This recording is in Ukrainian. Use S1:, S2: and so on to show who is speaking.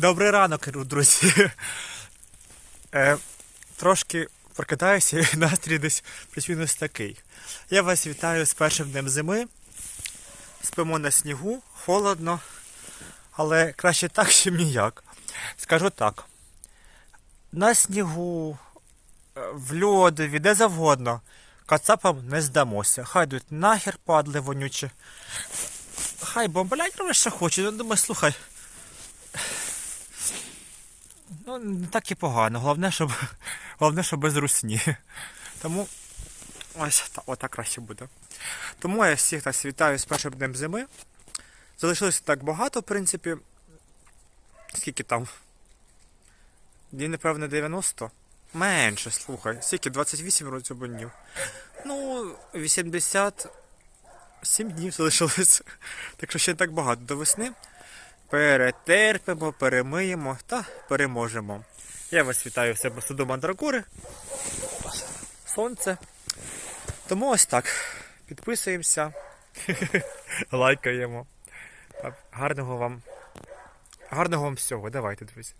S1: Добрий ранок, друзі. Е, трошки прокидаюся і настрій десь плюс-мінус такий. Я вас вітаю з першим днем зими. Спимо на снігу, холодно, але краще так, чим ніяк. Скажу так. На снігу, е, в льодові, де завгодно. Кацапам не здамося. Хай йдуть нахер падли вонючі. Хай бомблять, роблять, що хочуть. Ну, думаю, слухай. Ну, не так і погано. Головне, щоб, головне, щоб без русні. Тому ось та, отак краще буде. Тому я всіх нас вітаю з першим днем зими. Залишилося так багато, в принципі. Скільки там? Днів, напевно, 90. Менше, слухай. Скільки? 28 році днів. Ну, 87 днів залишилось. Так що ще не так багато до весни. Перетерпимо, перемиємо та переможемо. Я вас вітаю в себе в саду Мандрагори. Сонце. Тому ось так. Підписуємося, лайкаємо. Гарного вам. Гарного вам всього. Давайте, друзі.